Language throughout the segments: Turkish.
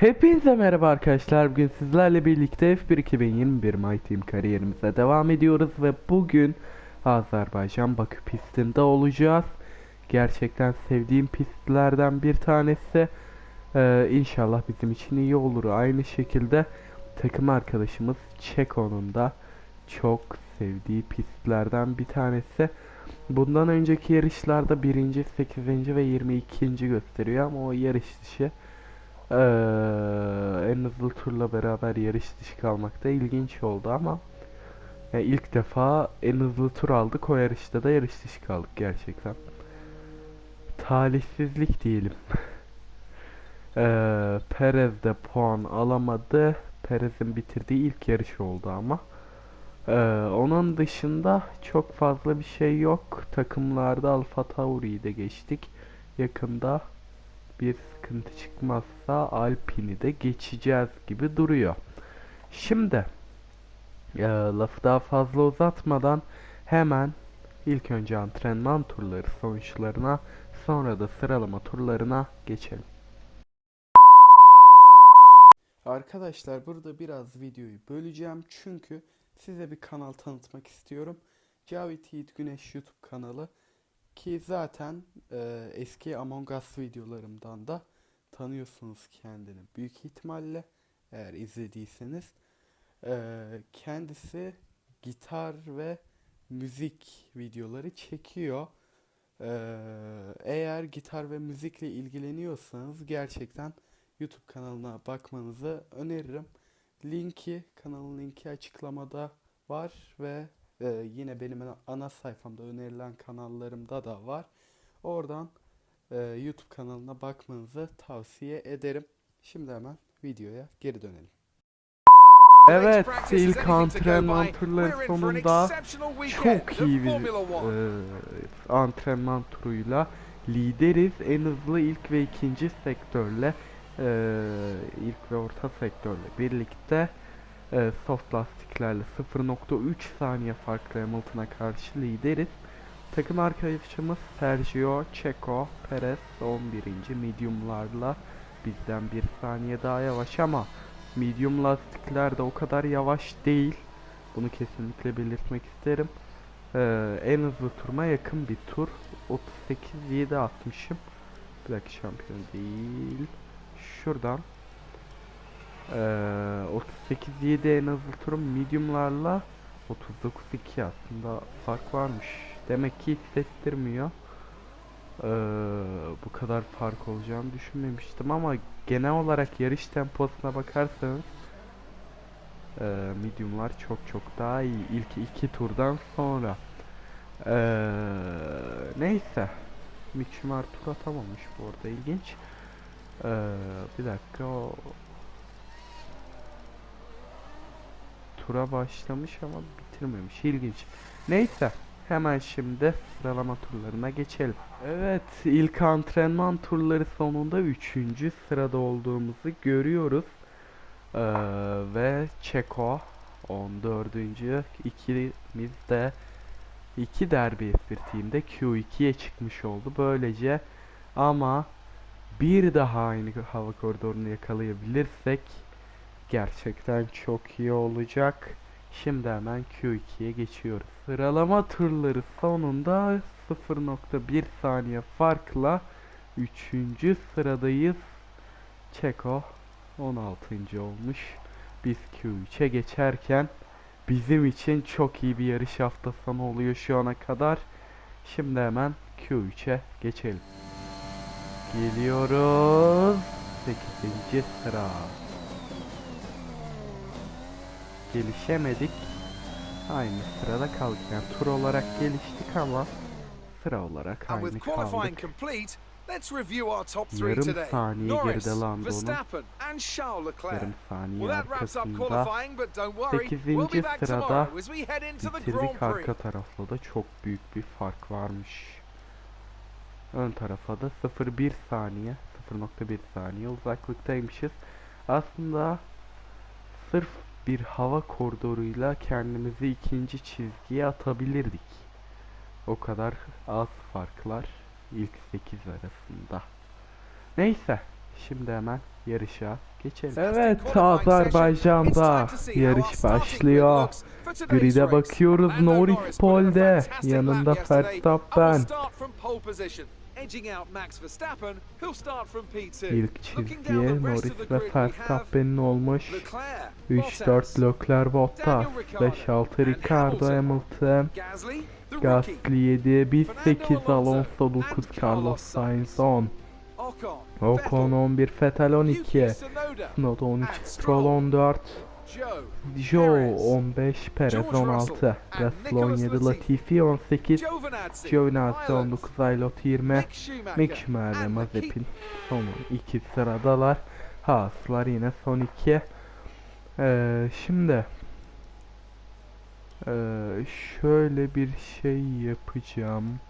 Hepinize merhaba arkadaşlar. Bugün sizlerle birlikte F1 2021 My Team kariyerimize devam ediyoruz ve bugün Azerbaycan Bakü pistinde olacağız. Gerçekten sevdiğim pistlerden bir tanesi. Ee, inşallah bizim için iyi olur. Aynı şekilde takım arkadaşımız Çeko'nun da çok sevdiği pistlerden bir tanesi. Bundan önceki yarışlarda 1. 8. ve 22. gösteriyor ama o yarış dışı. Ee, en hızlı turla beraber yarış dışı kalmak da ilginç oldu ama yani ilk defa en hızlı tur aldık o yarışta da yarış dışı kaldık gerçekten. Talihsizlik diyelim. Ee, Perez de puan alamadı. Perez'in bitirdiği ilk yarış oldu ama. Ee, onun dışında çok fazla bir şey yok. Takımlarda Alfa Tauri'yi de geçtik. Yakında bir sıkıntı çıkmazsa Alpine'i de geçeceğiz gibi duruyor. Şimdi e, lafı daha fazla uzatmadan hemen ilk önce antrenman turları sonuçlarına sonra da sıralama turlarına geçelim. Arkadaşlar burada biraz videoyu böleceğim çünkü size bir kanal tanıtmak istiyorum. Cavit Yiğit Güneş YouTube kanalı ki zaten e, eski Among Us videolarımdan da tanıyorsunuz kendini büyük ihtimalle eğer izlediyseniz. E, kendisi gitar ve müzik videoları çekiyor. E, eğer gitar ve müzikle ilgileniyorsanız gerçekten YouTube kanalına bakmanızı öneririm. Linki, kanalın linki açıklamada var ve ee, yine benim ana- sayfamda önerilen kanallarımda da var. Oradan e, YouTube kanalına bakmanızı tavsiye ederim. Şimdi hemen videoya geri dönelim. Evet, ilk antrenman turları sonunda çok iyi bir e, antrenman turuyla lideriz. En hızlı ilk ve ikinci sektörle e, ilk ve orta sektörle birlikte e, soft lastiklerle 0.3 saniye farklı Hamilton'a karşı lideriz. Takım arkadaşımız Sergio Checo Perez 11. mediumlarla bizden bir saniye daha yavaş ama medium lastikler de o kadar yavaş değil. Bunu kesinlikle belirtmek isterim. Ee, en hızlı turuma yakın bir tur. 38 atmışım. Bir şampiyon değil. Şuradan ee, 38 7 en hızlı turum mediumlarla 39 2 aslında fark varmış. Demek ki hissettirmiyor. Ee, bu kadar fark olacağını düşünmemiştim ama genel olarak yarış temposuna bakarsanız e, mediumlar çok çok daha iyi ilk iki turdan sonra. Ee, neyse. Mick Schumacher tur atamamış bu arada ilginç. Ee, bir dakika o tura başlamış ama bitirmemiş. İlginç. Neyse. Hemen şimdi sıralama turlarına geçelim. Evet, ilk antrenman turları sonunda 3. sırada olduğumuzu görüyoruz. Ee, ve Çeko 14. ikimiz de iki derbi bir team'de Q2'ye çıkmış oldu. Böylece ama bir daha aynı hava koridorunu yakalayabilirsek gerçekten çok iyi olacak. Şimdi hemen Q2'ye geçiyoruz. Sıralama turları sonunda 0.1 saniye farkla 3. sıradayız. Çeko 16. olmuş. Biz Q3'e geçerken bizim için çok iyi bir yarış hafta sonu oluyor şu ana kadar. Şimdi hemen Q3'e geçelim. Geliyoruz. 8. sıra. Gelişemedik. Aynı sırada kaldık. Yani tur olarak geliştik ama sıra olarak aynı kaldık. let's review our top three Yarım today. saniye Norris. Verstappen, and Charles Leclerc. Yarım saniye Well, that wraps up qualifying, but don't worry, we'll 8. be back tomorrow as we head into the Grand. Prix. Arka tarafta da çok büyük bir fark varmış. Ön tarafa da 0.1 saniye 0.1 saniye uzaklıktaymışız. Aslında sırf bir hava koridoruyla kendimizi ikinci çizgiye atabilirdik. O kadar az farklar ilk 8 arasında. Neyse Şimdi hemen yarışa geçelim. Evet Azerbaycan'da yarış başlıyor. Grid'e bakıyoruz. Norris Pole'de. Yanında Verstappen. Edging out Max Verstappen, who'll start from P2. İlk çizgiye Norris ve Verstappen'in olmuş. Leclerc, 3-4 Bottas, Leclerc Bottas. Daniel Ricciardo 5-6 and Ricardo Hamilton. Gasly, the rookie, Gasly 7, 1 8 Fernando Alonso Alonso 9 and Carlos Sainz Sainz. 10 Ocon, Ocon Vettel, 11 Vettel 12 Yuki Tsunoda, Tsunoda 13 and Stroll Stroll. 14 Joe, Joe Perez, 15 Perez George 16 Russell and Russell Nicholas 17 Latifi. Latifi 18 Giovinazzi, Giovinazzi Island, 19 Aylot 20 Mick Schumacher, ve Mazepin. Son iki sıradalar. Haaslar yine son iki. Ee, şimdi ee, şöyle bir şey yapacağım.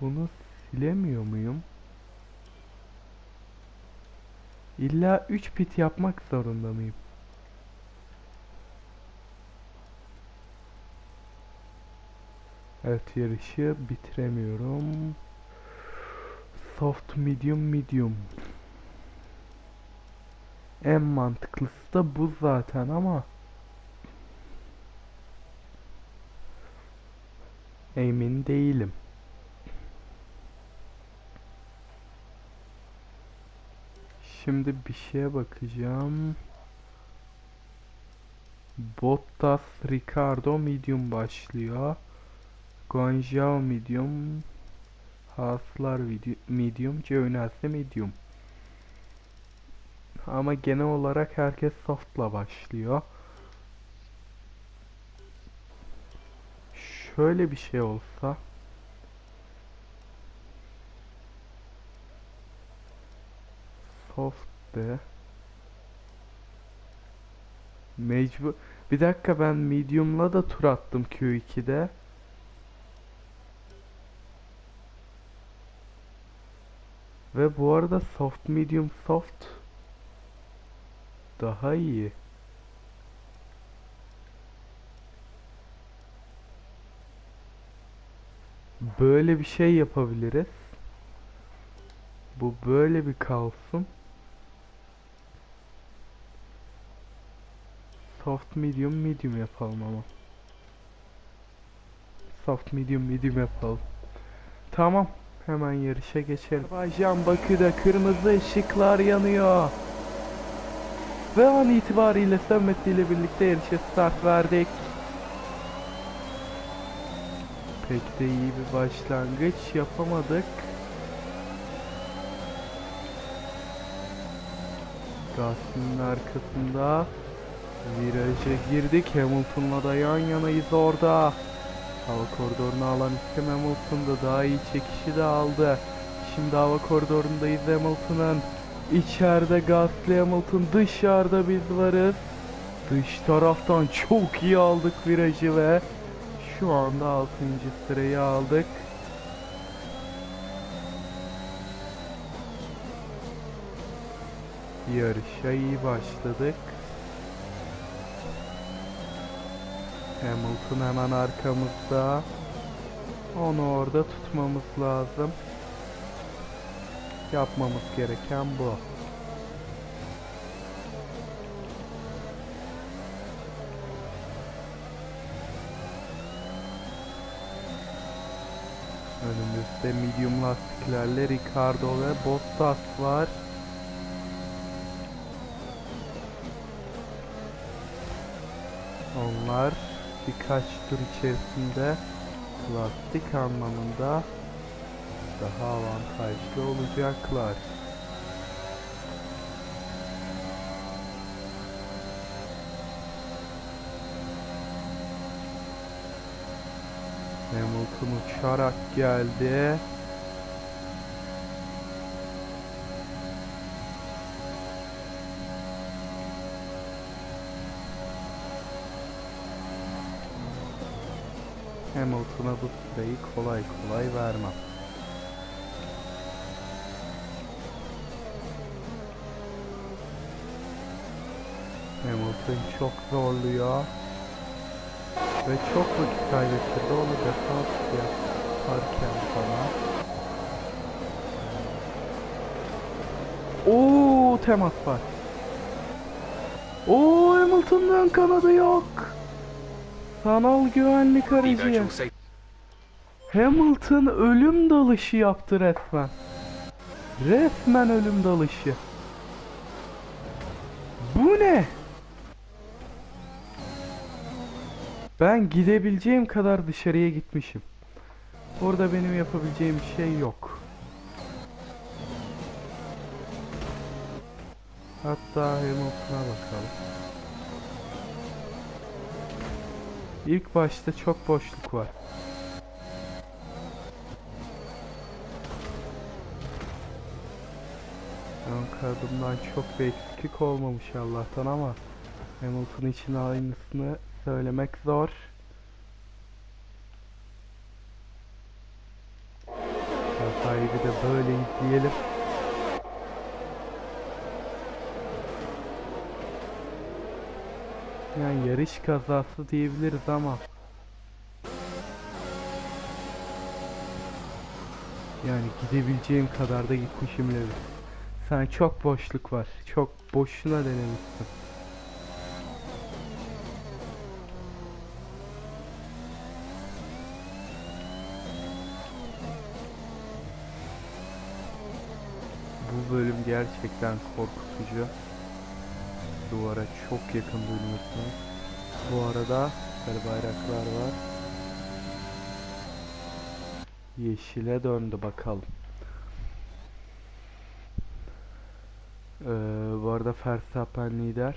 Bunu silemiyor muyum? İlla 3 pit yapmak zorunda mıyım? Evet yarışı bitiremiyorum. Soft medium medium. En mantıklısı da bu zaten ama emin değilim. Şimdi bir şeye bakacağım. Bottas Ricardo medium başlıyor. Guanzhou medium. Haaslar medium. Giovinazzi medium. Ama genel olarak herkes soft'la başlıyor. Şöyle bir şey olsa. Soft de. Mecbur. Bir dakika ben medium'la da tur attım Q2'de. Ve bu arada soft medium soft daha iyi. Böyle bir şey yapabiliriz. Bu böyle bir kalsın. Soft medium medium yapalım ama. Soft medium medium yapalım. Tamam. Hemen yarışa geçelim. Azerbaycan Bakü'de kırmızı ışıklar yanıyor. Ve an itibariyle sönmesiyle birlikte yarışa start verdik. Pek de iyi bir başlangıç yapamadık. Gasly'nin arkasında viraja girdik. Hamilton'la da yan yanayız orada. Hava koridorunu alan isim Hamilton'da daha iyi çekişi de aldı. Şimdi hava koridorundayız Hamilton'ın. İçeride Gasly Hamilton dışarıda biz varız. Dış taraftan çok iyi aldık virajı ve şu anda 6. sırayı aldık. Yarışa iyi başladık. Hamilton hemen arkamızda. Onu orada tutmamız lazım. Yapmamız gereken bu. Önümüzde medium lastiklerle Ricardo ve Bottas var. Onlar birkaç tur içerisinde lastik anlamında daha avantajlı olacaklar. Hamilton uçarak geldi. Hamilton'a bu süreyi kolay kolay vermem. Hamilton çok zorluyor. Ve çok vakit kaybettirdi. Onu defans yaparken bana. Ooo temas var. Ooo Hamilton'dan kanadı yok. Sanal güvenlik aracı. Hamilton ölüm dalışı yaptı resmen. Resmen ölüm dalışı. Bu ne? Ben gidebileceğim kadar dışarıya gitmişim. Orada benim yapabileceğim bir şey yok. Hatta Hamilton'a bakalım. İlk başta çok boşluk var. Ön kadımdan çok bir eksiklik olmamış Allah'tan ama Hamilton için aynısını söylemek zor. Hatayı bir de böyle izleyelim. Yani yarış kazası diyebiliriz ama Yani gidebileceğim kadar da gitmişim Lewis. Sen çok boşluk var. Çok boşuna denemişsin. Bu bölüm gerçekten korkutucu. Duvara çok yakın dönüyorsunuz. Bu arada sarı bayraklar var. Yeşile döndü bakalım. Ee, bu arada Verstappen lider.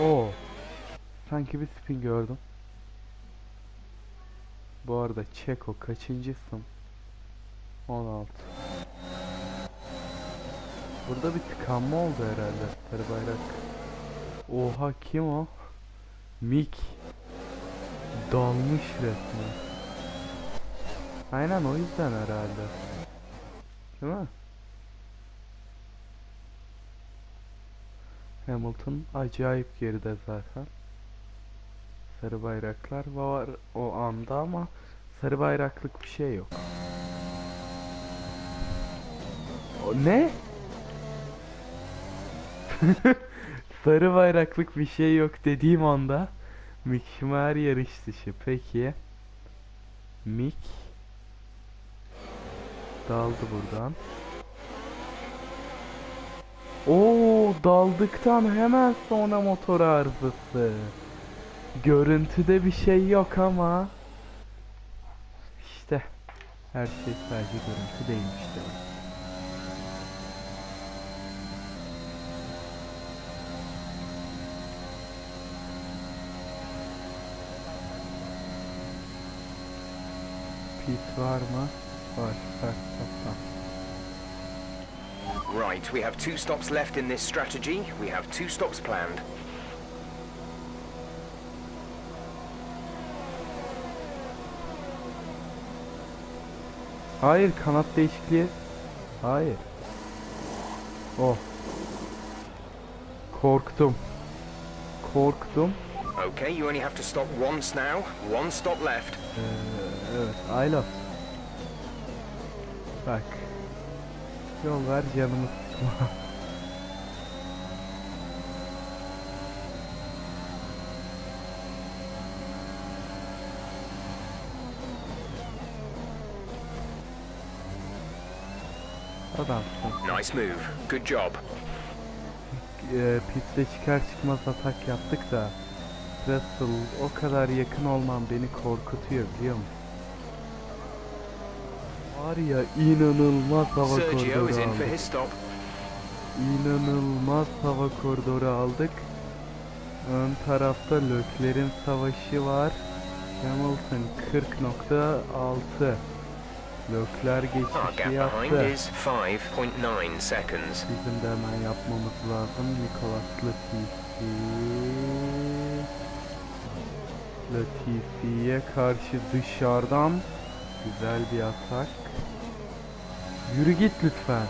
O. Sanki bir spin gördüm. Bu arada Çeko kaçıncısın? 16. Burada bir tıkanma oldu herhalde. Sarı bayrak. Oha kim o? Mick. Dalmış resmen. Aynen o yüzden herhalde. Değil mi? Hamilton acayip geride zaten. Sarı bayraklar var o anda ama sarı bayraklık bir şey yok. O ne? sarı bayraklık bir şey yok dediğim anda Schumacher yarış dışı. Peki. Mick daldı buradan. Oo daldıktan hemen sonra motor arızası. Görüntüde bir şey yok ama işte her şey sadece görüntü değilmiş demek. Pit var mı? Var. Verstappen. Right, we have two stops left in this strategy. We have two stops planned. Hayır kanat değişikliği. Hayır. Oh. Korktum. Korktum. Okay, you only have to stop once now. One stop left. Ee, evet. I love. Bak. Yol ver canımı sıkma. Adamsın. Nice move. Good job. e, piste çıkar çıkmaz atak yaptık da Russell o kadar yakın olman beni korkutuyor biliyor musun? Var ya inanılmaz hava koridoru aldık. İnanılmaz hava koridoru aldık. Ön tarafta Lökler'in savaşı var. Hamilton 40.6 Lökler geçişi yaptı. is 5.9 seconds. Bizim de hemen yapmamız lazım. Nicolas Latifi. Latifi'ye karşı dışarıdan güzel bir atak. Yürü git lütfen.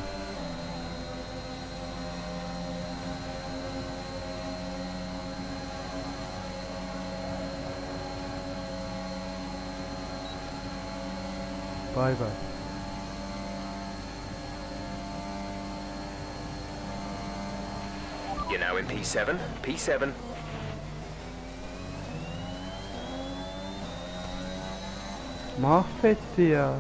Bay bay. You're now in P7. P7. Mahvetti ya.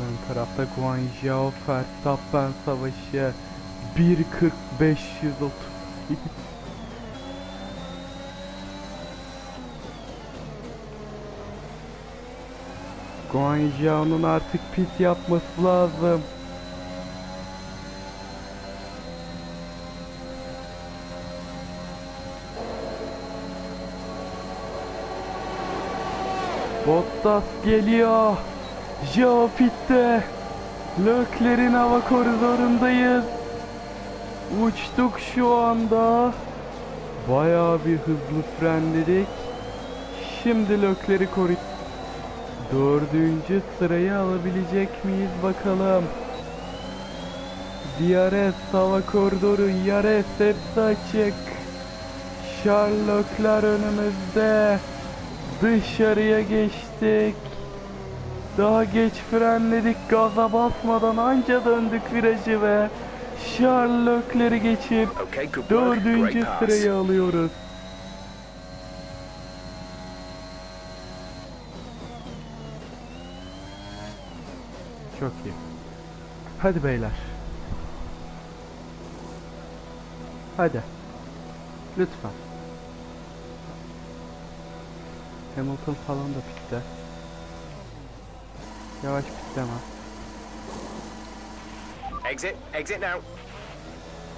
Ön tarafta Guangzhou Verstappen savaşı 1.4530 Guangzhou'nun artık pit yapması lazım. Bottas geliyor. Joe pitte. Lökler'in hava koridorundayız. Uçtuk şu anda. Bayağı bir hızlı frenledik. Şimdi Lökler'i koru. Dördüncü sırayı alabilecek miyiz bakalım. DRS hava koridoru, Yares hepsi açık. Leclerc önümüzde. Dışarıya geçtik. Daha geç frenledik gaza basmadan anca döndük virajı ve Leclerc'i geçip Okay, good work. dördüncü sırayı alıyoruz. Çok iyi. Hadi beyler. Hadi. Lütfen. Hamilton falan da pitte. Yavaş pitleme. Exit. Exit now.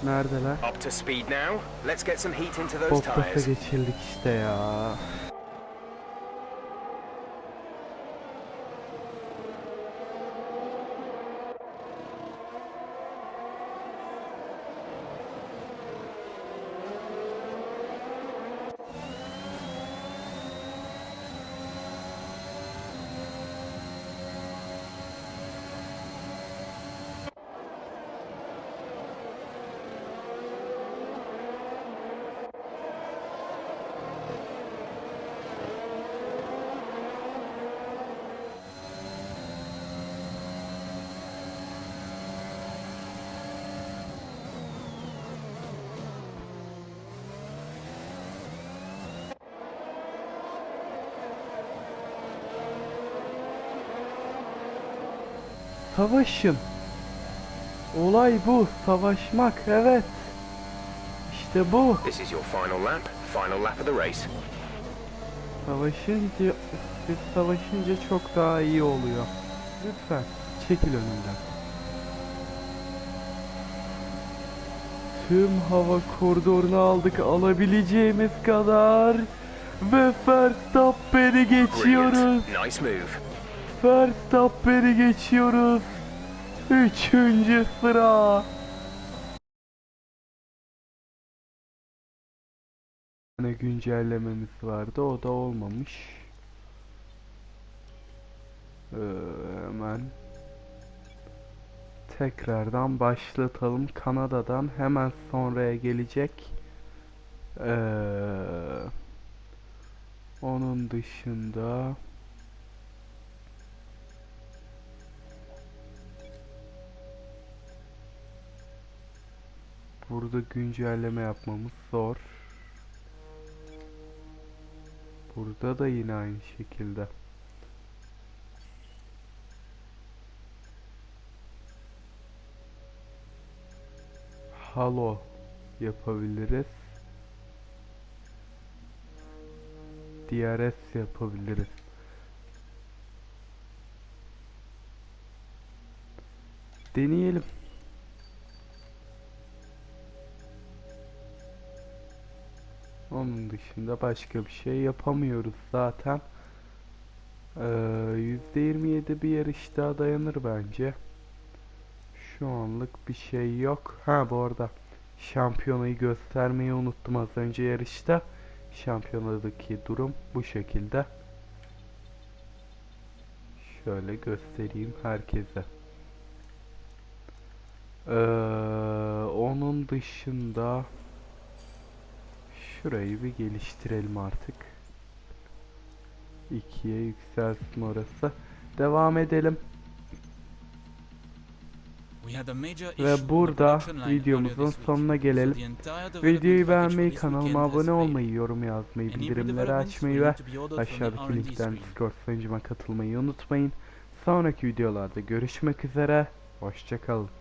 Neredeler? Up to speed now. Let's get some heat into those tires. geçirdik işte ya. Savaşın. Olay bu. Savaşmak. Evet. İşte bu. This is your final lap. Final lap of the race. Savaşınca siz savaşınca çok daha iyi oluyor. Lütfen çekil önümden. Tüm hava koridorunu aldık alabileceğimiz kadar ve Verstappen'i geçiyoruz. Brilliant. Nice move. Verstappen'i geçiyoruz. Üçüncü sıra. tane güncellememiz vardı. O da olmamış. Ee, hemen tekrardan başlatalım. Kanada'dan hemen sonraya gelecek. Ee, onun dışında burada güncelleme yapmamız zor. Burada da yine aynı şekilde. Halo yapabiliriz. DRS yapabiliriz. Deneyelim. Onun dışında başka bir şey yapamıyoruz zaten. Ee, %27 bir yarış daha dayanır bence. Şu anlık bir şey yok. Ha bu arada şampiyonayı göstermeyi unuttum az önce yarışta. Şampiyonadaki durum bu şekilde. Şöyle göstereyim herkese. Ee, onun dışında Şurayı bir geliştirelim artık. 2'ye yükselsin orası. Devam edelim. Ve burada videomuzun sonuna gelelim. Videoyu beğenmeyi, kanalıma abone olmayı, yorum yazmayı, bildirimleri açmayı ve aşağıdaki linkten Discord sunucuma katılmayı unutmayın. Sonraki videolarda görüşmek üzere. Hoşçakalın.